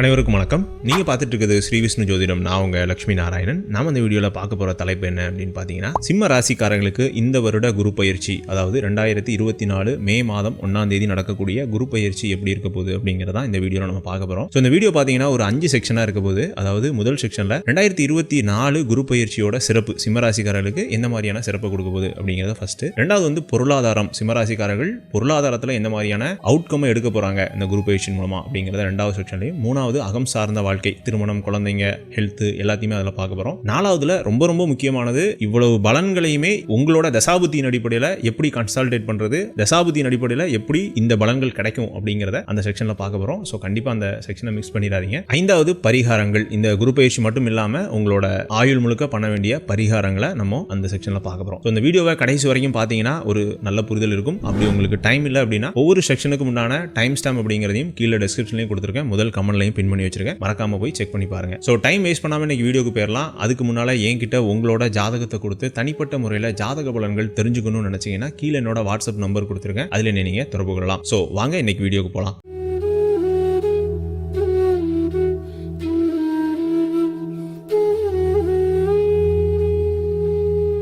அனைவருக்கும் வணக்கம். நீங்கள் பார்த்துட்டு இருக்கிறது ஸ்ரீ விஷ்ணு ஜோதிடம். நான் உங்கள் லக்ஷ்மி நாராயணன். நாம் இந்த வீடியோவில் பார்க்க போகிற தலைப்பு என்ன அப்படின்னு பார்த்தீங்கன்னா சிம்ம ராசிக்காரங்களுக்கு இந்த வருட குரு பயிற்சி அதாவது ரெண்டாயிரத்தி இருபத்தி நாலு மே மாதம் ஒன்றாம் தேதி நடக்கக்கூடிய குரு பயிற்சி எப்படி இருக்க போகுது அப்படிங்கிறதா இந்த வீடியோவில் நம்ம பார்க்க போகிறோம் ஸோ இந்த வீடியோ பார்த்தீங்கன்னா ஒரு அஞ்சு செக்ஷனாக இருக்க போது அதாவது முதல் செக்ஷனில் ரெண்டாயிரத்தி இருபத்தி நாலு குரு பயிற்சியோட சிறப்பு சிம்ம ராசிக்காரர்களுக்கு எந்த மாதிரியான சிறப்பு கொடுக்க போகுது அப்படிங்கிறத ஃபர்ஸ்ட் ரெண்டாவது வந்து பொருளாதாரம் சிம்ம ராசிக்காரர்கள் பொருளாதாரத்துல எந்த மாதிரியான அவுட்கம் எடுக்க போகிறாங்க இந்த குரு பயிற்சி மூலமாக அப்படிங்கிறத ரெண்டாவது செக்ஷன்லையும் மூணாவது அகம் சார்ந்த வாழ்க்கை திருமணம் குழந்தைங்க ஹெல்த் எல்லாத்தையுமே அதில் பார்க்க போகிறோம் நாலாவதுல ரொம்ப ரொம்ப முக்கியமானது இவ்வளவு பலன்களையுமே உங்களோட தசாபுத்தியின் அடிப்படையில் எப்படி கன்சல்டேட் பண்ணுறது தசாபுத்தியின் அடிப்படையில் எப்படி இந்த பலன்கள் கிடைக்கும் அப்படிங்கிறத அந்த செக்ஷனில் பார்க்க போகிறோம் ஸோ கண்டிப்பாக அந்த செக்ஷனை மிக்ஸ் பண்ணிடாதீங்க. ஐந்தாவது பரிகாரங்கள் இந்த குரு பயிற்சி மட்டும் இல்லாமல் உங்களோட ஆயுள் முழுக்க பண்ண வேண்டிய பரிகாரங்களை நம்ம அந்த செக்ஷனில் பார்க்க போகிறோம் ஸோ இந்த வீடியோவை கடைசி வரைக்கும் பார்த்தீங்கன்னா ஒரு நல்ல புரிதல் இருக்கும். அப்படி உங்களுக்கு டைம் இல்லை அப்படின்னா ஒவ்வொரு செக்ஷனுக்கு உண்டான டைம் ஸ்டாம்ப் அப்படிங்கிறதையும் கீழே டிஸ்கிரிப்ஷன்லையும் கொடுத்துருக்கேன். முதல் கமெண்ட்லையும் பின் பண்ணி வச்சிருக்கேன். மறக்காம போய் செக் பண்ணி பாருங்க. ஸோ டைம் வேஸ்ட் பண்ணாம இன்னைக்கு வீடியோக்கு போயிடலாம் அதுக்கு முன்னால என்கிட்ட உங்களோட ஜாதகத்தை கொடுத்து தனிப்பட்ட முறையில் ஜாதக பலன்கள் தெரிஞ்சுக்கணும்னு நினைச்சீங்கன்னா கீழே என்னோட வாட்ஸ்அப் நம்பர் கொடுத்துருக்கேன் அதில் நீங்கள் தொடர்பு கொள்ளலாம். ஸோ வாங்க இன்னைக்கு வீடியோக்கு போகலாம்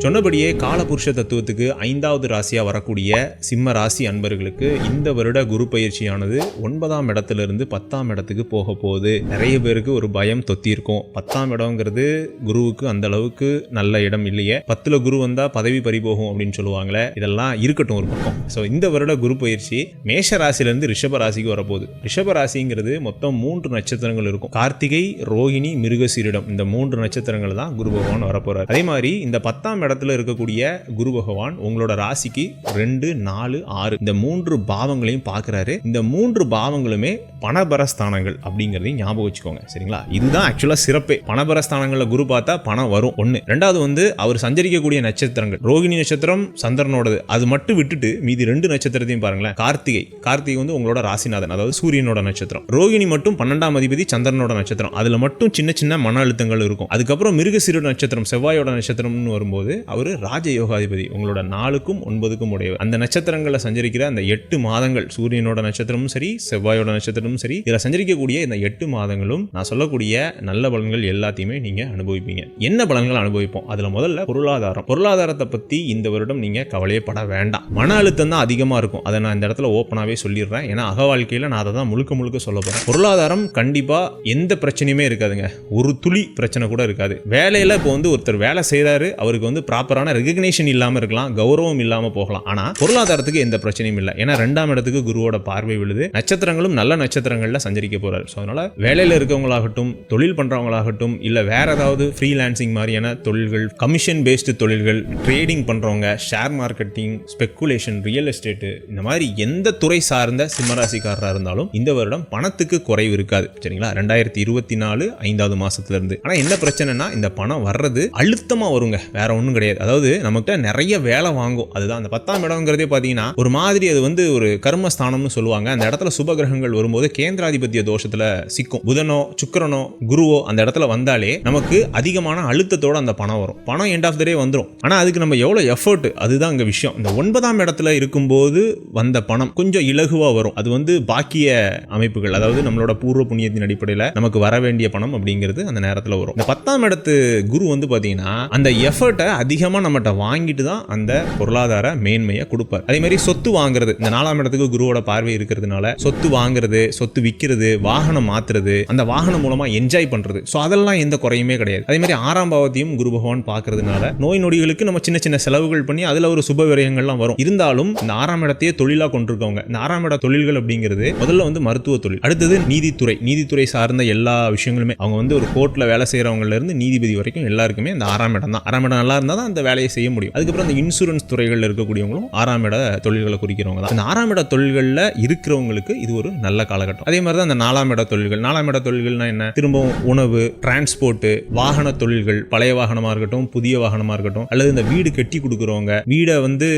சொன்னபடியே காலபுருஷ தத்துவத்துக்கு ஐந்தாவது ராசியாக வரக்கூடிய சிம்ம ராசி அன்பர்களுக்கு இந்த வருட குரு பயிற்சியானது ஒன்பதாம் இடத்திலிருந்து பத்தாம் இடத்துக்கு போக போகுது. நிறைய பேருக்கு ஒரு பயம் தொத்தியிருக்கும் பத்தாம் இடம்ங்கிறது குருவுக்கு அந்த அளவுக்கு நல்ல இடம் இல்லையே. பத்தில் குரு வந்தால் பதவி பறிபோகும் அப்படின்னு சொல்லுவாங்களே. இதெல்லாம் இருக்கட்டும் ஒரு பக்கம். ஸோ இந்த வருட குரு பயிற்சி மேஷ ராசிலேருந்து ரிஷப ராசிக்கு வரப்போகுது. ரிஷப ராசிங்கிறது மொத்தம் மூன்று நட்சத்திரங்கள் இருக்கும். கார்த்திகை ரோகிணி மிருகசீரிடம் இந்த மூன்று நட்சத்திரங்கள் தான் குரு பகவான் வரப்போகிறார் அதே மாதிரி இந்த பத்தாம் இடத்துல இருக்கக்கூடிய குரு பகவான் உங்களோட ராசிக்கு ரெண்டு நாலு ஆறு இந்த மூன்று பாவங்களையும் பார்க்கறாரு. இந்த மூன்று பாவங்களுமே பணபரஸ்தானங்கள் அப்படிங்கிறதையும் ஞாபகம் வச்சுக்கோங்க. சரிங்களா? இதுதான் ஆக்சுவலாக சிறப்பே. பணபரஸ்தானங்களில் குரு பார்த்தா பணம் வரும். ஒன்று ரெண்டாவது வந்து அவர் சஞ்சரிக்கக்கூடிய நட்சத்திரங்கள். ரோகிணி நட்சத்திரம் சந்திரனோடது. அது மட்டும் விட்டுட்டு மீதி ரெண்டு நட்சத்திரத்தையும் பாருங்களேன். கார்த்திகை. கார்த்திகை வந்து உங்களோட ராசிநாதன் அதாவது சூரியனோட நட்சத்திரம். ரோகிணி மட்டும் பன்னெண்டாம் அதிபதி சந்திரனோட நட்சத்திரம். அதில் மட்டும் சின்ன சின்ன மன அழுத்தங்கள் இருக்கும். அதுக்கப்புறம் மிருகசீர நட்சத்திரம் செவ்வாயோட நட்சத்திரம்னு வரும்போது அவர் ராஜ யோகாதிபதி உங்களோட நாலுக்கும் ஒன்பதுக்கும் உடையவர். அந்த நட்சத்திரங்களில் சஞ்சரிக்கிற அந்த எட்டு மாதங்கள் சூரியனோட நட்சத்திரமும் சரி செவ்வாயோட நட்சத்திரமும் சரி இதில் சஞ்சரிக்கக்கூடிய இந்த எட்டு மாதங்களும் நான் சொல்லக்கூடிய நல்ல பலன்கள் எல்லாத்தையுமே நீங்க அனுபவிப்பீங்க. என்ன பலன்கள் அனுபவிப்போம்? அதுல முதல்ல பொருளாதாரம். பொருளாதாரத்தை பத்தி இந்த வருடம் நீங்க கவலையப்பட வேண்டாம். மன அழுத்தம் தான் அதிகமா இருக்கும். அதை நான் இந்த இடத்துல ஓப்பனாவே சொல்லிடுறேன். ஏன்னா அக வாழ்க்கையில நான் அதை தான் முழுக்க முழுக்க சொல்ல போறேன். பொருளாதாரம் கண்டிப்பா எந்த பிரச்சனையுமே இருக்காதுங்க. ஒரு துளி பிரச்சனை கூட இருக்காது. வேலையில இப்போ வந்து ஒருத்தர் வேலை செய்கிறாரு அவருக்கு வந்து ப்ராப்பரான ரெகக்னேஷன் இல்லாமல் இருக்கலாம் கௌரவம் இல்லாமல் போகலாம். ஆனால் பொருளாதாரத்துக்கு எந்த பிரச்சனையும் இல்லை. ஏன்னா ரெண்டாம் இடத்துக்கு குருவோட பார்வை விழுது. நட்சத்திரங்களும் நல்ல நட்சத்திரங்களில் சஞ்சரிக்க போகிறார் ஸோ அதனால் வேலையில் இருக்கவங்களாகட்டும் தொழில் பண்ணுறவங்களாகட்டும் இல்லை வேற ஏதாவது ஃப்ரீலான்சிங் மாதிரியான தொழில்கள் கமிஷன் பேஸ்டு தொழில்கள் ட்ரேடிங் பண்ணுறவங்க share marketing speculation real estate இந்த மாதிரி எந்த துறை சார்ந்த சிம்மராசிக்காரராக இருந்தாலும் இந்த வருடம் பணத்துக்கு குறைவு இருக்காது. சரிங்களா? ரெண்டாயிரத்தி இருபத்தி நாலு ஐந்தாவது மாதத்துலேருந்து ஆனால் என்ன பிரச்சனைனா இந்த பணம் வர்றது அழுத்தமாக வருங்க. வேற ஒன்றும் கிடையாது. அதாவது நமக்கிட்ட நிறைய வேலை வாங்கும். அதுதான் அந்த பத்தாம் இடம்ங்கிறதே பார்த்தீங்கன்னா ஒரு மாதிரி அது வந்து ஒரு கர்மஸ்தானம்னு சொல்லுவாங்க. அந்த இடத்துல சுபகிரகங்கள் வரும்போது கேந்திராதிபத்திய தோஷத்துல சிக்கும். புதனோ சுக்கிரனோ குருவோ அந்த இடத்துல வந்தாலே நமக்கு அதிகமான அழுத்தத்தோட அந்த பணம் வரும். பணம் எண்ட் ஆஃப் த டே வந்துடும் ஆனால் அதுக்கு நம்ம எவ்வளோ எஃபர்ட் அதுதான் அங்கே விஷயம். இந்த ஒன்பதாம் இடத்துல இருக்கும்போது வந்த பணம் கொஞ்சம் இலகுவாக வரும். அது வந்து பாக்கிய அமைப்புகள் அதாவது நம்மளோட பூர்வ புண்ணியத்தின் அடிப்படையில் நமக்கு வர வேண்டிய பணம் அப்படிங்கிறது அந்த நேரத்தில் வரும். இந்த பத்தாம் இடத்து குரு வந்து பார்த்தீங்கன்னா அந்த எஃபர்ட்டை அதிகமாக நம்மகிட்ட வாங்கிட்டு தான் அந்த பொருளாதார மேன்மையை கொடுப்பார். அதே மாதிரி சொத்து வாங்குறது இந்த நாலாம் இடத்துக்கு குருவோட பார்வை இருக்கிறதுனால சொத்து வாங்குறது சொத்து விற்கிறது வாகனம் மாத்துறது அந்த வாகனம் மூலமா என்ஜாய் பண்றது. ஸோ அதெல்லாம் எந்த குறையுமே கிடையாது. அதே மாதிரி ஆறாம் பாவத்தையும் குரு பகவான் பார்க்கறதுனால நோய் நொடிகளுக்கு நம்ம சின்ன சின்ன செலவுகள் பண்ணி அதுல ஒரு சுப விரயங்கள்லாம் வரும். இருந்தாலும் இந்த ஆறாம் இடத்தையே தொழிலாக கொண்டிருக்கவங்க இந்த ஆறாம் இட தொழில்கள் அப்படிங்கிறது முதல்ல வந்து மருத்துவ தொழில் அடுத்தது நீதித்துறை. நீதித்துறை சார்ந்த எல்லா விஷயங்களுமே அவங்க வந்து ஒரு கோர்ட்டில் வேலை செய்கிறவங்கலேருந்து நீதிபதி வரைக்கும் எல்லாருக்குமே இந்த ஆறாம் இடம் தான். ஆறாம் இடம் நல்லா இருந்தால் தான் அந்த வேலையை செய்ய முடியும். அதுக்கப்புறம் அந்த இன்சூரன்ஸ் துறைகளில் இருக்கக்கூடியவங்களும் ஆறாம் இட தொழில்களை குறிக்கிறவங்க தான். அந்த ஆறாம் இட தொழில்களில் இருக்கிறவங்களுக்கு இது ஒரு நல்ல காலகட்டம். அதே மாதிரி தான் அந்த நாலாம் இட தொழில்கள். நாலாம் இட தொழில்கள்னா என்ன? திரும்பவும் உணவு டிரான்ஸ்போர்ட்டு வாகன தொழில்கள் பழைய வாகனமாக இருக்கட்டும் புதிய வாகனமாக இருக்கட்டும் அல்லது இந்த வீடு கட்டி கொடுக்குறவங்க வீடை வந்து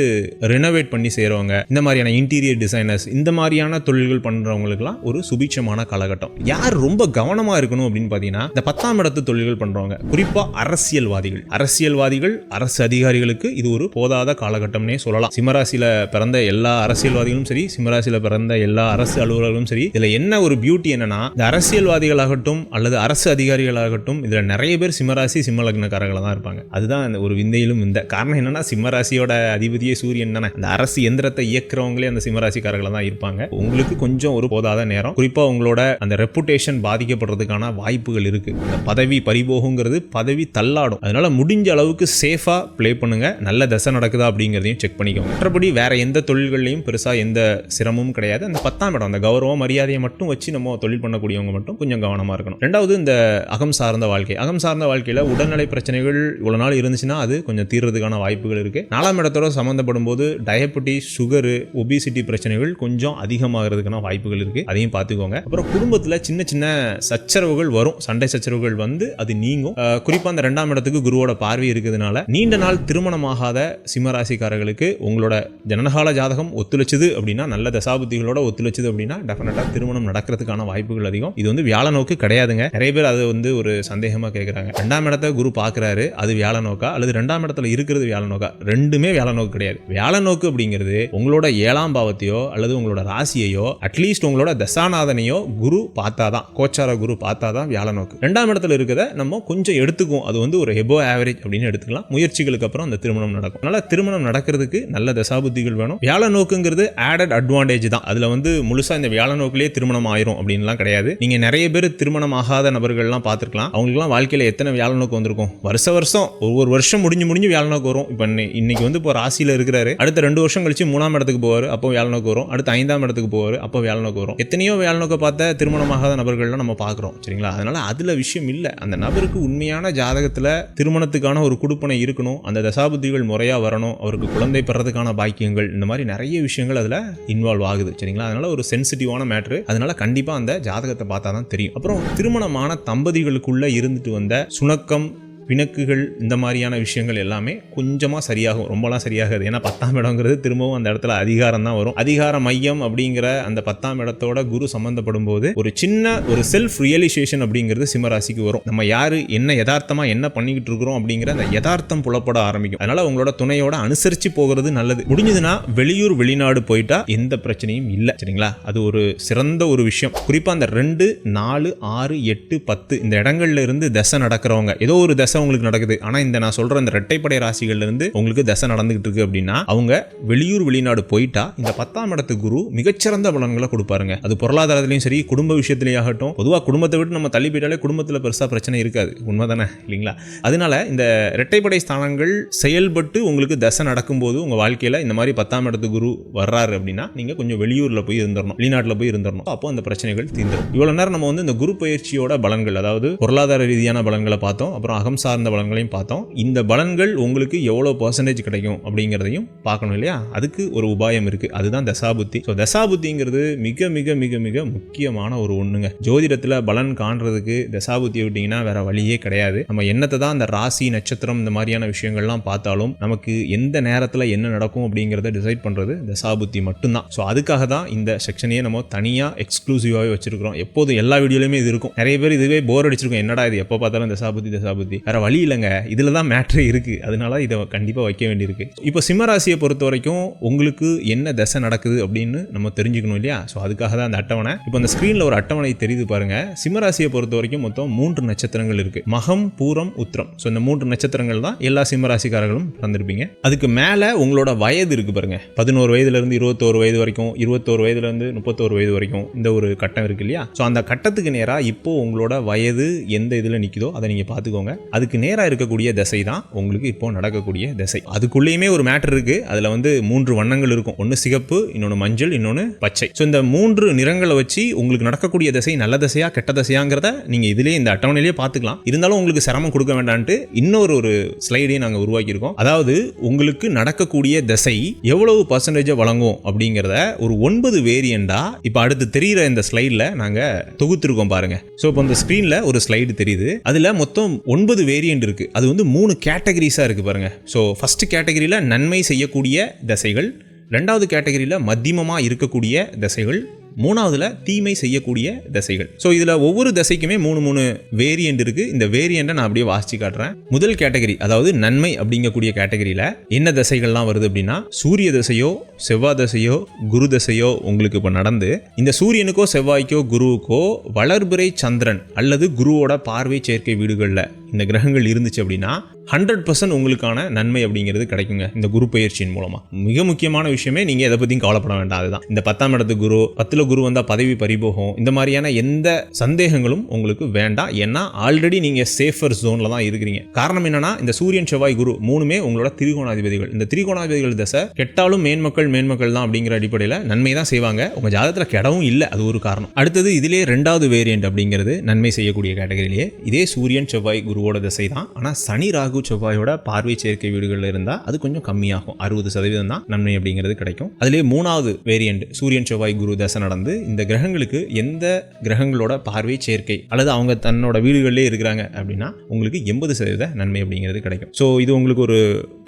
ரெனோவேட் பண்ணி செய்கிறவங்க இந்த மாதிரியான இன்டீரியர் டிசைனர்ஸ் இந்த மாதிரியான தொழில்கள் பண்ணுறவங்களுக்குலாம் ஒரு சுபிட்சமான காலகட்டம். யார் ரொம்ப கவனமாக இருக்கணும் அப்படின்னு பார்த்தீங்கன்னா இந்த பத்தாம் இடத்து தொழில்கள் பண்ணுறவங்க குறிப்பாக அரசியல்வாதிகள். அரசியல்வாதிகள் அரசு அதிகாரிகளுக்கு இது ஒரு போதாத காலகட்டம்னே சொல்லலாம். சிம்மராசியில பிறந்த எல்லா அரசியல்வாதிகளும் சரி சிம்மராசியில பிறந்த எல்லா அரசு அலுவலர்களும் சரி இதுல என்ன ஒரு பியூட்டி என்னன்னா இந்த அரசியல்வாதிகளாகட்டும் அல்லது அரசு அதிகாரிகளாகட்டும் இதுல நிறைய பேர் சிம்மராசி சிம்மலக்னக்காரர்களாக தான் இருப்பாங்க. அதுதான் அந்த ஒரு விந்தையிலும் இந்த காரணம் என்னன்னா சிம்மராசியோட அதிபதியே சூரியன் தானே. அந்த அரசு எந்திரத்தை இயக்குறவங்களே அந்த சிம்மராசிக்காரர்களாக தான் இருப்பாங்க. உங்களுக்கு கொஞ்சம் ஒரு போதாத நேரம். குறிப்பா உங்களோட அந்த ரெப்புடேஷன் பாதிக்கப்படுறதுக்கான வாய்ப்புகள் இருக்கு. அந்த பதவி பறிபோகுங்கிறது பதவி தள்ளாடும். அதனால முடிஞ்ச அளவுக்கு சேஃப் சேஃபாக ப்ளே பண்ணுங்கள் நல்ல தசை நடக்குதா அப்படிங்கிறதையும் செக் பண்ணிக்கோங்க. மற்றபடி வேறு எந்த தொழில்கள்லையும் பெருசாக எந்த சிரமமும் கிடையாது. அந்த பத்தாம் இடம் அந்த கௌரவம் மரியாதையை மட்டும் வச்சு நம்ம தொழில் பண்ணக்கூடியவங்க மட்டும் கொஞ்சம் கவனமாக இருக்கணும். ரெண்டாவது இந்த அகம் சார்ந்த வாழ்க்கை. அகம் சார்ந்த வாழ்க்கையில் உடல்நிலை பிரச்சனைகள் இவ்வளோ நாள் இருந்துச்சுன்னா அது கொஞ்சம் தீர்றதுக்கான வாய்ப்புகள் இருக்குது நாலாம் இடத்தோட சம்மந்தப்படும் போது டயபெட்டிஸ் சுகரு ஒபிசிட்டி பிரச்சனைகள் கொஞ்சம் அதிகமாகிறதுக்கான வாய்ப்புகள் இருக்குது அதையும் பார்த்துக்கோங்க. அப்புறம் குடும்பத்தில் சின்ன சின்ன சச்சரவுகள் வரும். சண்டை சச்சரவுகள் வந்து அது நீங்கும். குறிப்பாக அந்த ரெண்டாம் இடத்துக்கு குருவோட பார்வை இருக்கிறதுனால நீண்ட நாள் திருமணமாகாத சிம்மராசிக்காரர்களுக்கு உங்களோட ஜனனகால ஜாதகம் ஒத்துழைச்சது அப்படின்னா நல்ல தசாபுத்திகளோட ஒத்துழைச்சது அப்படின்னா டெஃபினட்டா திருமணம் நடக்கிறதுக்கான வாய்ப்புகள் அதிகம். இது வந்து வியாழ நோக்கு கிடையாதுங்க. நிறைய பேர் அது வந்து ஒரு சந்தேகமா கேட்குறாங்க ரெண்டாம் இடத்த குரு பார்க்குறாரு அது வியாழ நோக்கா? அல்லது ரெண்டாம் இடத்துல இருக்கிறது வியாழ நோக்கா? ரெண்டுமே வியாழ நோக்கு கிடையாது. வியாழ நோக்கு அப்படிங்கிறது உங்களோட ஏழாம் பாவத்தையோ அல்லது உங்களோட ராசியையோ அட்லீஸ்ட் உங்களோட தசாநாதனையோ குரு பார்த்தாதான் கோச்சார குரு பார்த்தாதான் வியாழ நோக்கு. ரெண்டாம் இடத்துல இருக்கிறத நம்ம கொஞ்சம் எடுத்துக்கும் அது வந்து ஒரு எபோ ஆவரேஜ் அப்படின்னு எடுத்துக்கலாம். முயற்சிகளுக்கு அப்புறம் அந்த திருமணம் நடக்கும். அதனால திருமணம் நடக்கிறதுக்கு நல்ல தசாபுத்திகள் வேணும். வியாழ நோக்குங்கிறது ஆடட் அட்வான்டேஜ் தான். அதுல வந்து முழுசா இந்த வியாழ நோக்கிலேயே திருமணம் ஆயிரும் அப்படின்லாம் கிடையாது. நீங்க நிறைய பேர் திருமணம் ஆகாத நபர்கள்லாம் பார்த்துருக்கலாம். அவங்களுக்குலாம் வாழ்க்கையில எத்தனை வியாழ நோக்கு வந்திருக்கும்? வருஷ வருஷம் ஒவ்வொரு வருஷம் முடிஞ்சு முடிஞ்சு வியாழ நோக்கு வரும். இப்போ இன்னைக்கு வந்து இப்போ ராசியில இருக்கிறாரு. அடுத்த ரெண்டு வருஷம் கழிச்சு மூணாம் இடத்துக்கு போவார் அப்போ வியாழ நோக்கு வரும். அடுத்து ஐந்தாம் இடத்துக்கு போவார் அப்போ வியாழ நோக்கு வரும். எத்தனையோ வியாழ நோக்கை பார்த்த திருமணமாகாத நபர்கள்லாம் நம்ம பார்க்குறோம். சரிங்களா? அதனால அதுல விஷயம் இல்லை. அந்த நபருக்கு உண்மையான ஜாதகத்துல திருமணத்துக்கான ஒரு குடுப்பனை இருக்கணும் அந்த தசாபுத்திகள் முறையாக வரணும் அவருக்கு குழந்தை பெறதுக்கான பாக்கியங்கள் இந்த மாதிரி நிறைய விஷயங்கள் அதில் இன்வால்வ் ஆகுது சரிங்களா? அதனால ஒரு சென்சிட்டிவான மேட்ரு அதனால கண்டிப்பாக அந்த ஜாதகத்தை பார்த்தா தான் தெரியும். அப்புறம் திருமணமான தம்பதிகளுக்குள்ளே இருந்துட்டு வந்த சுணக்கம் பிணக்குகள் இந்த மாதிரியான விஷயங்கள் எல்லாமே கொஞ்சமாக சரியாகும். ரொம்பலாம் சரியாகாது. ஏன்னா பத்தாம் இடங்கிறது திரும்பவும் அந்த இடத்துல அதிகாரம் தான் வரும். அதிகார மையம் அப்படிங்கிற அந்த பத்தாம் இடத்தோட குரு சம்பந்தப்படும் போது ஒரு சின்ன ஒரு செல்ஃப் ரியலைசேஷன் அப்படிங்கிறது சிம்மராசிக்கு வரும். நம்ம யாரு என்ன யதார்த்தமா என்ன பண்ணிக்கிட்டு இருக்கிறோம் அப்படிங்கிற அந்த யதார்த்தம் புலப்பட ஆரம்பிக்கும். அதனால உங்களோட துணையோட அனுசரிச்சு போகிறது நல்லது. முடிஞ்சதுன்னா வெளியூர் வெளிநாடு போயிட்டா எந்த பிரச்சனையும் இல்லை. சரிங்களா? அது ஒரு சிறந்த ஒரு விஷயம். குறிப்பா அந்த ரெண்டு நாலு ஆறு எட்டு பத்து இந்த இடங்கள்ல இருந்து தசை நடக்கிறவங்க ஏதோ ஒரு தசை உங்களுக்கு நடக்குது. ஆனா இந்த நான் சொல்ற இந்த ரெட்டைப்படை ராசிகள்ல இருந்து உங்களுக்கு தசை நடந்துகிட்டு இருக்கு அப்படின்னா அவங்க வெளியூர் வெளிநாடு போயிட்டா இந்த பத்தாம் இடத்து குரு மிகச்சிறந்த பலன்களை கொடுப்பாருங்க. அது பொருளாதாரத்திலையும் சரி குடும்ப விஷயத்திலையும் ஆகட்டும் பொதுவாக குடும்பத்தை விட்டு நம்ம தள்ளி போயிட்டாலே குடும்பத்தில் பெருசா பிரச்சனை இருக்காது. உண்மைதானே? இல்லைங்களா? அதனால இந்த இரட்டைப்படை ஸ்தானங்கள் செயல்பட்டு உங்களுக்கு தசை நடக்கும்போது உங்க வாழ்க்கையில இந்த மாதிரி பத்தாம் இடத்து குரு வர்றாரு அப்படின்னா நீங்க கொஞ்சம் வெளியூர்ல போய் இருந்துடணும் வெளிநாட்டில் போய் இருந்துடணும் அப்போ அந்த பிரச்சனைகள் தீர்ந்துடும் இவ்வளவு நேரம் நம்ம வந்து இந்த குரு பயிற்சியோட பலன்கள் அதாவது பொருளாதார ரீதியான பலன்களை பார்த்தோம். அப்புறம் அகம் சார்ந்த பலன்களையும் பார்த்தோம். இந்த பலன்கள் உங்களுக்கு எவ்வளோ பர்சன்டேஜ் கிடைக்கும் அப்படிங்கிறதையும் பார்க்கணும் இல்லையா? அதுக்கு ஒரு உபாயம் இருக்குது அதுதான் தசாபுத்தி. ஸோ தசாபுத்திங்கிறது மிக மிக மிக மிக முக்கியமான ஒரு ஒன்றுங்க ஜோதிடத்தில் பலன் காண்றதுக்கு தசாபுத்தியை விட்டிங்கன்னா வேற வழியே கிடையாது. நம்ம என்னத்தை தான் அந்த ராசி நட்சத்திரம் இந்த மாதிரியான விஷயங்கள்லாம் பார்த்தாலும் நமக்கு எந்த நேரத்தில் என்ன நடக்கும் அப்படிங்கிறத டிசைட் பண்ணுறது தசாபுத்தி மட்டும்தான். ஸோ அதுக்காக தான் இந்த செக்ஷனையே நம்ம தனியாக எக்ஸ்க்ளூசிவாகவே வச்சிருக்கிறோம். எப்போதும் எல்லா வீடியோலையுமே இது இருக்கும். நிறைய பேர் இதுவே போர் அடிச்சிருக்கும். என்னடா இது? எப்போ பார்த்தாலும் தசாபுத்தி தசாபுத்தி. வேற வழி இல்லைங்க. இதில் தான் மேட்ரே இருக்குது அதனால இதை கண்டிப்பாக வைக்க வேண்டியிருக்கு. இப்போ சிம்மராசியை பொறுத்த வரைக்கும் உங்களுக்கு என்ன தசை நடக்குது அப்படின்னு நம்ம தெரிஞ்சுக்கணும் இல்லையா? ஸோ அதுக்காக தான் அந்த அட்டவணை. இப்போ அந்த ஸ்க்ரீனில் ஒரு அட்டவணை தெரியுது பாருங்கள் சிம்மராசியை பொறுத்த வரைக்கும் மொத்தம் மூன்று நட்சத்திரங்கள் இருக்குது மகம் பூரம் உத்திரம். ஸோ இந்த மூன்று நட்சத்திரங்கள் தான் எல்லா சிம்மராசிக்காரர்களும் பிறந்திருப்பீங்க. அதுக்கு மேலே உங்களோட வயது இருக்குது பாருங்க. பதினோரு வயதுலேருந்து இருபத்தோரு வயது வரைக்கும் இருபத்தோரு வயதுலேருந்து முப்பத்தோரு வயது வரைக்கும் இந்த ஒரு கட்டம் இருக்கு இல்லையா? ஸோ அந்த கட்டத்துக்கு நேராக இப்போது உங்களோட வயது எந்த இதில் நிற்குதோ அதை நீங்கள் பார்த்துக்கோங்க. அதுக்கு நேராக இருக்கக்கூடிய திசை தான் உங்களுக்கு இப்போ நடக்கக்கூடிய திசை. அதுக்குள்ளேயுமே ஒரு மேட்டர் இருக்கு. அதில் வந்து மூன்று வண்ணங்கள் இருக்கும். ஒன்று சிகப்பு இன்னொன்று மஞ்சள் இன்னொன்று பச்சை. ஸோ இந்த மூன்று நிறங்களை வச்சு உங்களுக்கு நடக்கக்கூடிய திசை நல்ல திசையா கெட்ட திசையாங்கிறத நீங்கள் இதுலேயே இந்த அட்டவணையிலேயே பார்த்துக்கலாம். இருந்தாலும் உங்களுக்கு சிரமம் கொடுக்க வேண்டான்ட்டு இன்னொரு ஒரு ஸ்லைடையும் நாங்கள் உருவாக்கியிருக்கோம். அதாவது உங்களுக்கு நடக்கக்கூடிய திசை எவ்வளவு பர்சன்டேஜை வழங்கும் அப்படிங்கிறத ஒரு ஒன்பது வேரியண்டா இப்போ அடுத்து தெரியிற இந்த ஸ்லைடில் நாங்கள் தொகுத்திருக்கோம் பாருங்க. ஸோ இப்போ இந்த ஸ்க்ரீனில் ஒரு ஸ்லைடு தெரியுது. அதில் மொத்தம் ஒன்பது வேரியண்ட் இருக்குது அது வந்து மூணு கேட்டகரிஸாக இருக்கு பாருங்க. ஸோ ஃபர்ஸ்ட் கேட்டகரியில் நன்மை செய்யக்கூடிய திசைகள் ரெண்டாவது கேட்டகரியில் மத்தியமமாக இருக்கக்கூடிய திசைகள் மூணாவதுல தீமை செய்யக்கூடிய திசைகள். ஸோ இதுல ஒவ்வொரு திசைக்குமே மூணு மூணு வேரியண்ட் இருக்கு. இந்த வேரியண்ட்டை நான் அப்படியே வாசிச்சு காட்டுறேன். முதல் கேட்டகரி அதாவது நன்மை அப்படிங்கக்கூடிய கேட்டகரியில என்ன திசைகள்லாம் வருது அப்படின்னா சூரிய திசையோ செவ்வாய் திசையோ குரு திசையோ உங்களுக்கு இப்போ நடந்து இந்த சூரியனுக்கோ செவ்வாய்க்கோ குருவுக்கோ வளர்பிறை சந்திரன் அல்லது குருவோட பார்வை சேர்க்கை வீடுகளில் இந்த கிரகங்கள் இருந்துச்சு அப்படின்னா ஹண்ட்ரட் பர்சன்ட் உங்களுக்கான நன்மை அப்படிங்கிறது கிடைக்குங்க இந்த குரு பயிற்சியின் மூலமாக மிக முக்கியமான விஷயமே நீங்க எதை பற்றியும் கவலைப்பட வேண்டாம் அதுதான். இந்த பத்தாம் இடத்து குரு பத்தில் குரு வந்தால் பதவி பறிபோகும் இந்த மாதிரியான எந்த சந்தேகங்களும் உங்களுக்கு வேண்டாம். ஏன்னா ஆல்ரெடி நீங்கள் சேஃபர் ஜோனில் தான் இருக்கிறீங்க. காரணம் என்னன்னா இந்த சூரியன் செவ்வாய் குரு மூணுமே உங்களோட திரிகோணாதிபதிகள். இந்த திரிகோணாதிபதிகள் தசை கெட்டாலும் மேன்மக்கள் மேன்மக்கள் தான் அப்படிங்கிற அடிப்படையில் நன்மை தான் செய்வாங்க. உங்கள் ஜாதகத்தில் கெடவும் இல்லை அது ஒரு காரணம். அடுத்தது இதிலே ரெண்டாவது வேரியண்ட் அப்படிங்கிறது நன்மை செய்யக்கூடிய கேட்டகரியிலேயே இதே சூரியன் செவ்வாய் குருவோட திசை தான். ஆனால் சனி ராகு செவ்வாயோட பார்வை சேர்க்கை வீடுகளில் இருந்தால் அது கொஞ்சம் கம்மியாகும். அறுபது சதவீதம் தான் நன்மை அப்படிங்கிறது கிடைக்கும். அதிலே மூணாவது வேரியண்ட் சூரியன் செவ்வாய் குரு தசை நடந்து இந்த கிரகங்களுக்கு எந்த கிரகங்களோட பார்வை சேர்க்கை அல்லது அவங்க தன்னோட வீடுகளிலே இருக்கிறாங்க அப்படின்னா உங்களுக்கு எண்பது சதவீத நன்மை அப்படிங்கிறது கிடைக்கும். ஸோ இது உங்களுக்கு ஒரு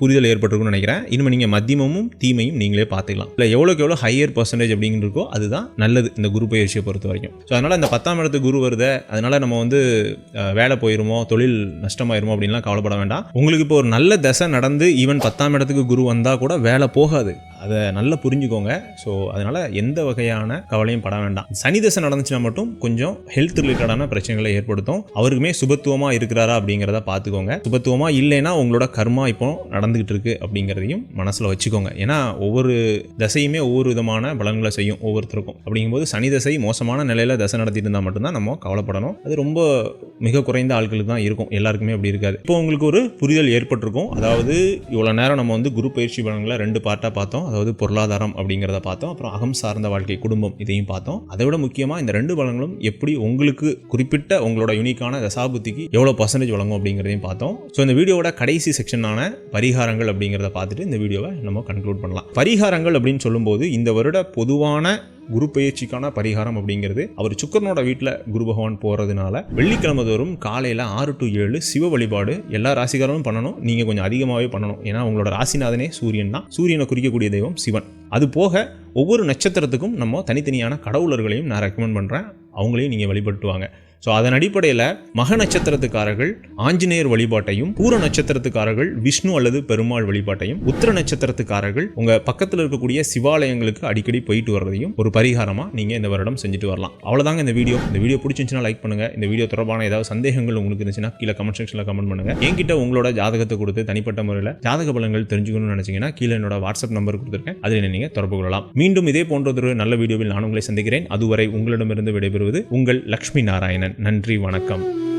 புரிதல் ஏற்பட்டிருக்கும்னு நினைக்கிறேன். இனிமேல் நீங்கள் மத்தியமும் தீமையும் நீங்களே பார்த்துக்கலாம். இல்லை எவ்வளோக்கு எவ்வளோ ஹையர் பர்சன்டேஜ் அப்படிங்கிறது இருக்கோ அதுதான் நல்லது இந்த குரு பயிற்சியை பொறுத்த வரைக்கும். ஸோ அதனால் இந்த பத்தாம் இடத்து குரு வருது. அதனால் நம்ம வந்து வேலை போயிருமோ தொழில் நஷ்டமாயிருமோ அப்படின்லாம் கவலைப்பட வேண்டாம். உங்களுக்கு இப்போ ஒரு நல்ல தசை நடந்து ஈவன் பத்தாம் இடத்துக்கு குரு வந்தால் கூட வேலை போகாது. அதை நல்லா புரிஞ்சுக்கோங்க. ஸோ அதனால் எந்த வகையான கவலையும் பட வேண்டாம். சனி தசை நடந்துச்சுன்னா மட்டும் கொஞ்சம் ஹெல்த் ரிலேட்டடான பிரச்சனைகளை ஏற்படுத்தும். அவருக்குமே சுபத்துவமாக இருக்கிறாரா அப்படிங்கிறத பார்த்துக்கோங்க. சுபத்துவமாக இல்லைன்னா உங்களோட கர்மா இப்போ நடந்துகிட்டு இருக்கு அப்படிங்கிறதையும் மனசில் வச்சுக்கோங்க. ஏன்னா ஒவ்வொரு தசையுமே ஒவ்வொரு விதமான பலன்களை செய்யும் ஒவ்வொருத்தருக்கும். அப்படிங்கும்போது சனி தசை மோசமான நிலையில் தசை நடத்திட்டு இருந்தால் மட்டும்தான் நம்ம கவலைப்படணும். அது ரொம்ப மிக குறைந்த ஆட்களுக்கு தான் இருக்கும். எல்லாருக்குமே அப்படி இருக்காது. இப்போ உங்களுக்கு ஒரு புரிதல் ஏற்பட்டிருக்கும். அதாவது இவ்வளோ நேரம் நம்ம வந்து குரு பயிற்சி பலன்களை ரெண்டு பார்ட்டாக பார்த்தோம். அதாவது பொருளாதாரம் அப்படிங்கிறத பார்த்தோம். அப்புறம் அகம் சார்ந்த வாழ்க்கை குடும்பம் இதையும் பார்த்தோம். அதை விட முக்கியமாக இந்த ரெண்டு பலங்களும் எப்படி உங்களுக்கு குறிப்பிட்ட உங்களோட யூனிக்கான தசாபுத்திக்கு எவ்வளோ பர்சன்டேஜ் வழங்கும் அப்படிங்கிறதையும் பார்த்தோம். ஸோ இந்த வீடியோவோட கடைசி செக்ஷனான பரிகாரங்கள் அப்படிங்கிறத பார்த்துட்டு இந்த வீடியோவை நம்ம கன்க்ளூட் பண்ணலாம். பரிகாரங்கள் அப்படின்னு சொல்லும்போது இந்த வருட பொதுவான குரு பயிற்சிக்கான பரிகாரம் அப்படிங்கிறது. அவர் சுக்கரனோட வீட்டில் குரு பகவான் போகிறதுனால வெள்ளிக்கிழமை தோறும் காலையில் ஆறு டு ஏழு சிவ வழிபாடு எல்லா ராசிக்காரரும் பண்ணணும். நீங்கள் கொஞ்சம் அதிகமாகவே பண்ணணும். ஏன்னா உங்களோட ராசிநாதனே சூரியன் தான். சூரியனை குறிக்கக்கூடிய தெய்வம் சிவன். அது போக ஒவ்வொரு நட்சத்திரத்துக்கும் நம்ம தனித்தனியான கடவுளர்களையும் நான் ரெக்கமெண்ட் பண்ணுறேன் அவங்களையும் நீங்கள் வழிபட்டுவாங்க. ஸோ அதன் அடிப்படையில் மக நட்சத்திரத்துக்காரர்கள் ஆஞ்சநேயர் வழிபாட்டையும் பூர நட்சத்திரத்துக்காரர்கள் விஷ்ணு அல்லது பெருமாள் வழிபாட்டையும் உத்திர நட்சத்திரத்துக்காரர்கள் உங்கள் பக்கத்தில் இருக்கக்கூடிய சிவாலயங்களுக்கு அடிக்கடி போயிட்டு வர்றதையும் ஒரு பரிகாரமாக நீங்கள் இந்த வருடம் செஞ்சுட்டு வரலாம். அவ்வளோதாங்க இந்த வீடியோ. இந்த வீடியோ பிடிச்சிருந்துச்சுன்னா லைக் பண்ணுங்கள் இந்த வீடியோ தொடர்பான ஏதாவது சந்தேகங்கள் உங்களுக்கு இருந்துச்சுன்னா கீழே கமெண்ட் செக்ஷனில் கமெண்ட் பண்ணுங்கள் என்கிட்ட உங்களோட ஜாதகத்தை கொடுத்து தனிப்பட்ட முறையில் ஜாதக பலன்கள் தெரிஞ்சுக்கணும்னு நினச்சிங்கன்னா கீழே என்னோட வாட்ஸ்அப் நம்பர் கொடுத்துருக்கேன். அதில் நீங்கள் தொடர்பு கொள்ளலாம். மீண்டும் இதே போன்றதொரு நல்ல வீடியோவில் நான் உங்களை சந்திக்கிறேன். அதுவரை உங்களிடமிருந்து விடைபெறுவது உங்கள் லக்ஷ்மி நாராயணன். நன்றி வணக்கம்.